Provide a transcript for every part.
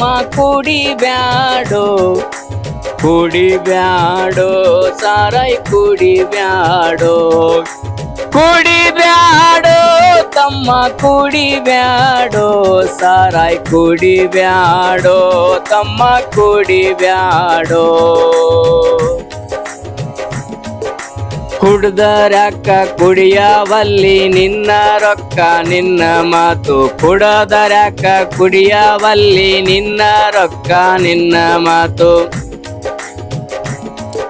ತಮ್ಮ ಕುಡಿ ಕುಡಿಬ್ಯಾಡೋ ಕುಡಿ ಬ್ಯಾಡೋ ಕುಡಿಬ್ಯಾಡೋ ಕುಡಿ ಬ್ಯಾಡೋ. ಕುಡಿ ಬ್ಯಾಡೋ, ತಮ್ಮ ಕುಡಿ ಬ್ಯಾಡೋ. ಕುಡಿಬ್ಯಾಡೋ ಕುಡಿ ಬ್ಯಾಡೋ, ತಮ್ಮ ಕುಡಿ ಬ್ಯಾಡೋ ಕುಡ್ದರಕ್ಕ ಕುಡಿಯವಲ್ಲಿ ನಿನ್ನ ರೊಕ್ಕ, ನಿನ್ನ ಮಾತು ಕುಡದರಕ್ಕ ಕುಡಿಯವಲ್ಲಿ ನಿನ್ನ ರೊಕ್ಕ, ನಿನ್ನ ಮಾತು.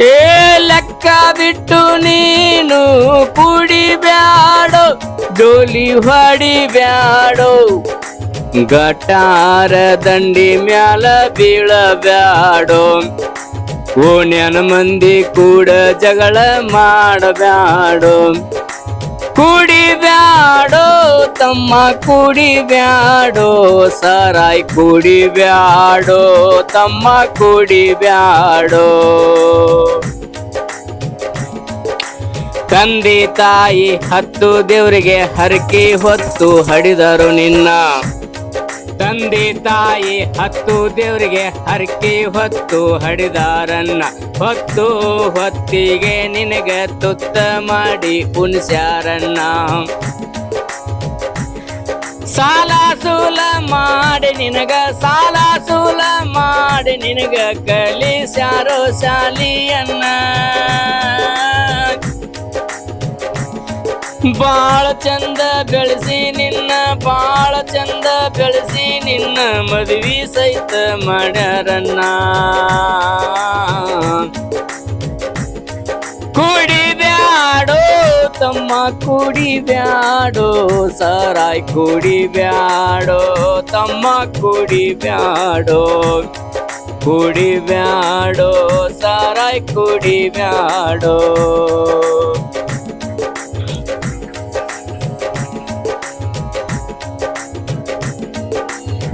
ಏ ಲೆಕ್ಕ ಬಿಟ್ಟು ನೀನು ಕುಡಿಬ್ಯಾಡೋ, ಡೋಲಿ ಹೊಡಿಬ್ಯಾಡೋ. ಗಟಾರ ದಂಡಿ ಮ್ಯಾಲ ಬೀಳಬ್ಯಾಡೋ. ಓಣ್ಯನ ಮಂದಿ ಕೂಡ ಜಗಳ ಮಾಡಬ್ಯಾಡೋ. ಕುಡಿಬ್ಯಾಡೋ, ತಮ್ಮ ಕುಡಿಬ್ಯಾಡೋ. ಸಾರಾಯ್ ಕುಡಿಬ್ಯಾಡೋ, ತಮ್ಮ ಕುಡಿಬ್ಯಾಡೋ. ತಂದೆ ತಾಯಿ ಹತ್ತು ದೇವರಿಗೆ ಹರಕೆ ಹೊತ್ತು ಹಡಿದರು ನಿನ್ನ. ತಂದೆ ತಾಯಿ ಹತ್ತು, ದೇವರಿಗೆ ಹರಕೆ ಹೊತ್ತು ಹಡಿದಾರನ್ನ ಹೊತ್ತು ಹೊತ್ತಿಗೆ ನಿನಗೆ ತುತ್ತ ಮಾಡಿ ಉಣಿಸ್ಯಾರನ್ನ ಸಾಲ ಸೂಲ ಮಾಡಿ ನಿನಗ, ಸಾಲ ಸೂಲ ಮಾಡಿ ನಿನಗ ಕಲಿಸ್ಯಾರೋ ಶಾಲಿಯನ್ನ. ಬಾಳ ಚಂದ ಬೆಳೆಸಿ ನಿನ್ನ, ಬಾಳ ಚಂದ ಬೆಳೆಸಿ ನಿನ್ನ ಮದುವೆ ಸಹಿತ ಮಾಡ್ಯಾರನ್ನ ಕುಡಿಬ್ಯಾಡೋ ತಮ್ಮ, ಕುಡಿ ಕುಡಿಬ್ಯಾಡೋ ಸರಾಯ್ ಕುಡಿಬ್ಯಾಡೋ ತಮ್ಮ, ಕುಡಿ ಬ್ಯಾಡೋ, ಕುಡಿ ಕುಡಿಬ್ಯಾಡೋ ಕುಡಿಬ್ಯಾಡೋ ಕುಡಿ ಕುಡಿಬ್ಯಾಡೋ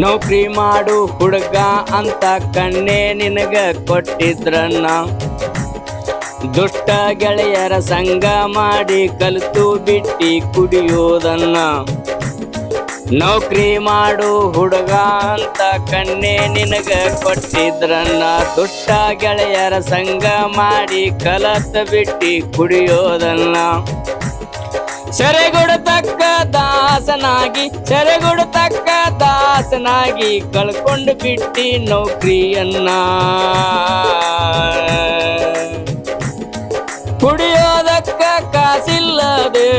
ನೌಕರಿ ಮಾಡು ಹುಡುಗ ಅಂತ ಕಣ್ಣೆ ನಿನಗ ಕೊಟ್ಟಿದ್ರನ್ನ. ದುಷ್ಟ ಗೆಳೆಯರ ಸಂಗ ಮಾಡಿ ಕಲಿತು ಬಿಟ್ಟಿ ಕುಡಿಯೋದನ್ನ. ನೌಕರಿ ಮಾಡು ಹುಡುಗ ಅಂತ ಕಣ್ಣೆ ನಿನಗ ಕೊಟ್ಟಿದ್ರನ್ನ. ದುಷ್ಟ ಗೆಳೆಯರ ಸಂಗ ಮಾಡಿ ಕಲತ ಬಿಟ್ಟಿ ಕುಡಿಯೋದನ್ನ. ಸೆರೆಗೊಡತಕ್ಕ ದಾಸನಾಗಿ ಸೆರೆಗೊಡತಕ್ಕ ದಾಸನಾಗಿ ಕಳ್ಕೊಂಡು ಬಿಟ್ಟಿ ನೌಕರಿಯನ್ನ. ಕುಡಿಯೋದಕ್ಕ ಕಾಸಿಲ್ಲದೆ,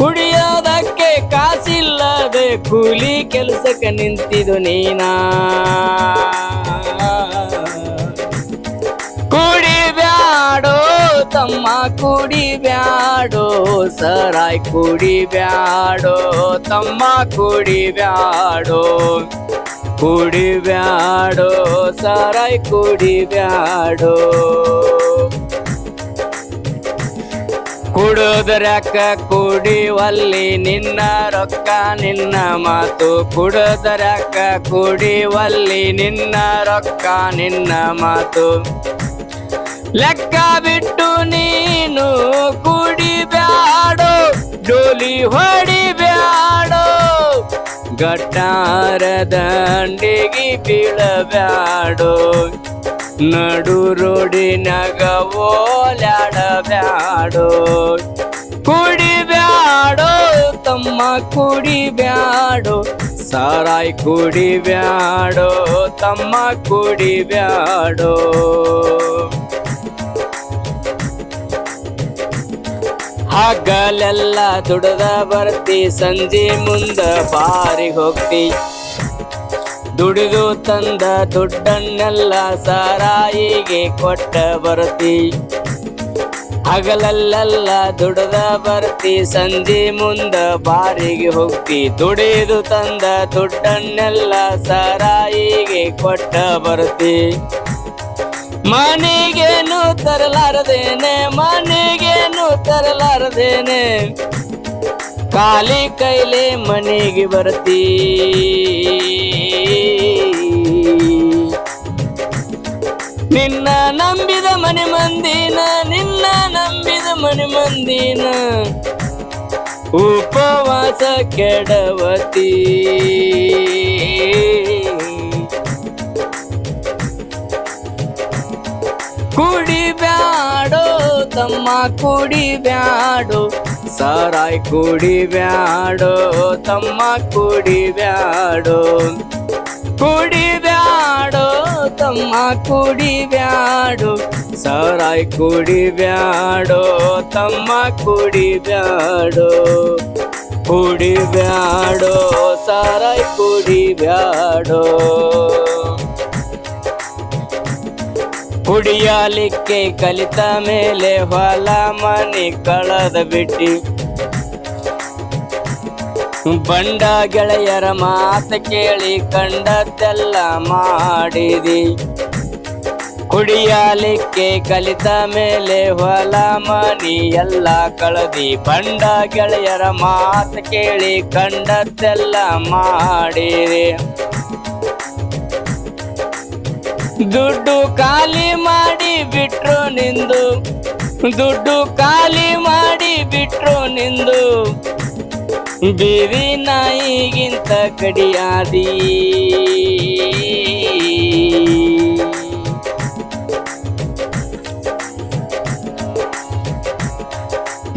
ಕುಡಿಯೋದಕ್ಕೆ ಕಾಸಿಲ್ಲದೆ ಕೂಲಿ ಕೆಲಸಕ್ಕೆ ನಿಂತಿದು ನೀನಾ. ಕುಡಿಬ್ಯಾಡೋ, ತಮ್ಮ ಕುಡಿಬ್ಯಾಡೋ, ಸರಾಯ್ ಕುಡಿಬ್ಯಾಡೋ, ತಮ್ಮ ಕುಡಿಬ್ಯಾಡೋ. ಕುಡಿಬ್ಯಾಡೋ, ಸರಾಯ್ ಕುಡಿಬ್ಯಾಡೋ. ಕುಡುದ್ರಕ್ಕ ಕುಡಿವಲ್ಲಿ ನಿನ್ನ ರೊಕ್ಕ, ನಿನ್ನ ಮಾತು. ಕುಡುದ್ರಕ್ಕ ಕುಡಿವಲ್ಲಿ ನಿನ್ನ ರೊಕ್ಕ, ನಿನ್ನ ಮಾತು. ಲೆಕ್ಕ ಬಿಟ್ಟು ನೀನು ಕುಡಿಬ್ಯಾಡೋ, ಡೋಲಿ ಹೊಡಿಬ್ಯಾಡೋ. ಗಟ್ಟಾರ ದಂಡಿಗೆ ಬೀಳಬ್ಯಾಡೋ. ನಡು ರೋಡಿನಾಗ ಓಲಾಡಬ್ಯಾಡೋ ಕುಡಿಬ್ಯಾಡೋ, ತಮ್ಮ ಕುಡಿಬ್ಯಾಡೋ. ಸಾರಾಯ್ ಕುಡಿಬ್ಯಾಡೋ, ತಮ್ಮ ಕುಡಿಬ್ಯಾಡೋ. ಹಗಲೆಲ್ಲ ದುಡದ ಬರ್ತಿ, ಸಂಜೆ ಮುಂದ ಬಾರಿ ಹೋಗ್ತಿ. ದುಡಿದು ತಂದ ದುಡ್ಡನ್ನೆಲ್ಲ ಸಾರಾಯಿಗೆ ಕೊಟ್ಟ ಬರ್ತಿ. ಹಗಲಲ್ಲೆಲ್ಲ ದುಡದ ಬರ್ತಿ, ಸಂಜೆ ಮುಂದ ಬಾರಿಗೆ ಹೋಗ್ತಿ. ದುಡಿದು ತಂದ ದುಡ್ಡನ್ನೆಲ್ಲ ಸಾರಾಯಿಗೆ ಕೊಟ್ಟ ಬರ್ತಿ. ಮನೆಗೇನು ತರಲಾರದೇನೆ ಮನೆಗೇನು ತರಲಾರದೇನೆ ಖಾಲಿ ಕೈಲೆ ಮನೆಗೆ ಬರ್ತೀ ನಿನ್ನ ನಂಬಿದ ಮನೆ ಮಂದಿನ, ನಿನ್ನ ನಂಬಿದ ಮನೆ ಮಂದಿನ. ಉಪವಾಸ ಕೆಡವತಿ ಕುಡಿ ಬ್ಯಾಡೋ ತಮ್ಮ ಕುಡಿ ಬ್ಯಾಡೋ. ಸಾರಾಯ್ ಕುಡಿ ಬ್ಯಾಡೋ ತಮ್ಮ ಕುಡಿ ಬ್ಯಾಡೋ. ಕುಡಿ ಬ್ಯಾಡೋ ತಮ್ಮ ಕುಡಿ ಬ್ಯಾಡೋ. ಸಾರಾಯ್ ಕುಡಿ ಬ್ಯಾಡೋ ತಮ್ಮ ಕುಡಿ ಬ್ಯಾಡೋ. ಕುಡಿ ಬ್ಯಾಡೋ ಸಾರಾಯ್ ಕುಡಿ ಕುಡಿಯಲಿಕ್ಕೆ ಕಲಿತ ಮೇಲೆ ಹೊಲ ಮನೆ ಕಳದ ಬಿಟ್ಟಿ. ಬಂಡ ಗೆಳೆಯರ ಮಾತು ಕೇಳಿ ಕಂಡದ್ದೆಲ್ಲ ಮಾಡಿದಿ. ಕುಡಿಯಲಿಕ್ಕೆ ಕಲಿತ ಮೇಲೆ ಹೊಲ ಮನಿ ಎಲ್ಲ ಕಳದಿ. ಬಂಡ ಗೆಳೆಯರ ಮಾತು ಕೇಳಿ ಕಂಡದ್ದೆಲ್ಲ ಮಾಡಿರಿ ದುಡ್ಡು ಖಾಲಿ ಮಾಡಿ ಬಿಟ್ರು ನಿಂದು. ದುಡ್ಡು ಖಾಲಿ ಮಾಡಿ ಬಿಟ್ರು ನಿಂದು. ಬೀದಿ ನಾಯಿಗಿಂತ ಕಡಿಯಾದಿ.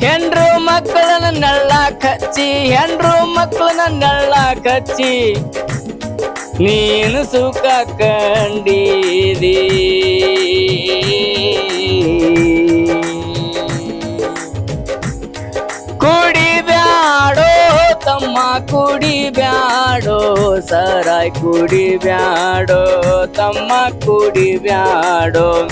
ಹೆಂಡ್ರು ಮಕ್ಕಳನ್ನ ನಳ್ಳ ಕಚ್ಚಿ, ಹೆಂಡ್ರು ಮಕ್ಕಳನ್ನ ನಳ್ಳ ಕಚ್ಚಿ. ನೀನು ಸುಖ ಕಂಡಿದಿ. ಕುಡಿ ಬ್ಯಾಡೋ ತಮ್ಮ ಸರಾಯ್ ಕುಡಿ ಬ್ಯಾಡೋ ತಮ್ಮ ಕುಡಿ ಬ್ಯಾಡೋ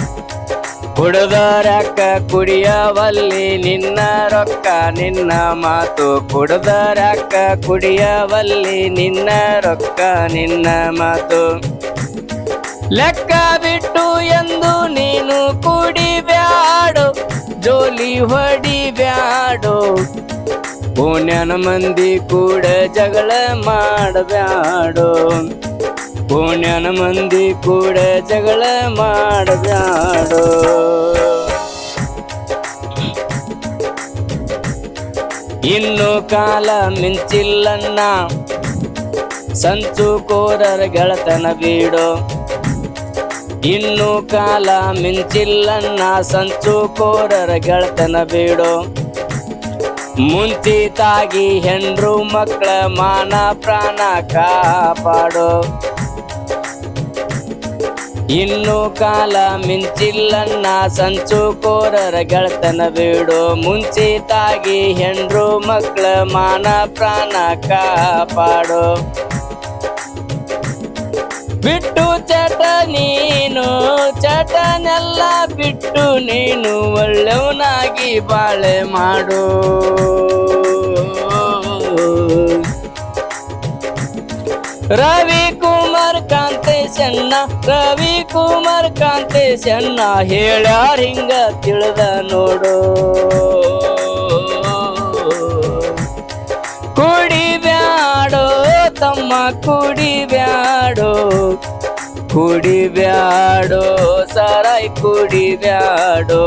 ಕುಡದರಕ್ಕ ಕುಡಿಯವಲ್ಲಿ ನಿನ್ನ ರೊಕ್ಕ, ನಿನ್ನ ಮಾತು ಕುಡಿದರಕ್ಕ ಕುಡಿಯವಲ್ಲಿ ನಿನ್ನ ರೊಕ್ಕ, ನಿನ್ನ ಮಾತು. ಲೆಕ್ಕ ಬಿಟ್ಟು ಎಂದು ನೀನು ಕುಡಿಬ್ಯಾಡು, ಜೋಲಿ ಹೊಡಿಬ್ಯಾಡು. ಪುಣ್ಯನ ಮಂದಿ ಕೂಡ ಜಗಳ ಮಾಡಬ್ಯಾಡೋ. ಪುಣ್ಯನ ಮಂದಿ ಕೂಡ ಜಗಳ ಮಾಡಬ್ಯಾಡೋ. ಇನ್ನು ಕಾಲ ಮಿಂಚಿಲ್ಲನ್ನ ಸಂಚು ಕೋರರ ಗೆಳತನ ಬೀಡೋ. ಇನ್ನು ಕಾಲ ಮಿಂಚಿಲ್ಲನ್ನ ಸಂಚು ಕೋರರ ಗೆಳತನ ಬೀಡೋ. ಮುಂಚಿತಾಗಿ ಹೆಂಡ್ರು ಮಕ್ಕಳ ಮಾನ ಪ್ರಾಣ ಕಾಪಾಡೋ. ಇನ್ನು ಕಾಲ ಮಿಂಚಿಲ್ಲನ್ನ ಸಂಚು ಕೋರರ ಗೆಳತನ ಬೀಡು. ಮುಂಚಿತಾಗಿ ಹೆಂಡ್ರು ಮಕ್ಕಳ ಮಾನ ಪ್ರಾಣ ಕಾಪಾಡು. ಬಿಟ್ಟು ಚಟ ನೀನು, ಚಟನೆಲ್ಲ ಬಿಟ್ಟು ನೀನು ಒಳ್ಳೆವನಾಗಿ ಬಾಳೆ ಮಾಡು. ರವಿ ಕುಮಾರ್ ಕಾಂತೇಶಣ್ಣ ರವಿ ಕುಮಾರ್ ಕಾಂತೇಶಣ್ಣ ಹೇಳ್ಯಾರ ಹಿಂಗ ತಿಳಿದ ನೋಡು. ಕುಡಿ ಬ್ಯಾಡೋ ತಮ್ಮ ಕುಡಿ ಬ್ಯಾಡೋ. ಕುಡಿ ಬ್ಯಾಡೋ ಸರಾಯ್ ಕುಡಿ ಬ್ಯಾಡೋ.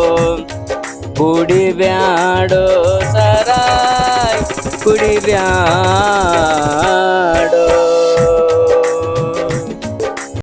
ಕುಡಿ ಬ್ಯಾಡೋ ಸರಾಯ್ ಕುಡಿ ಬ್ಯಾಡೋ.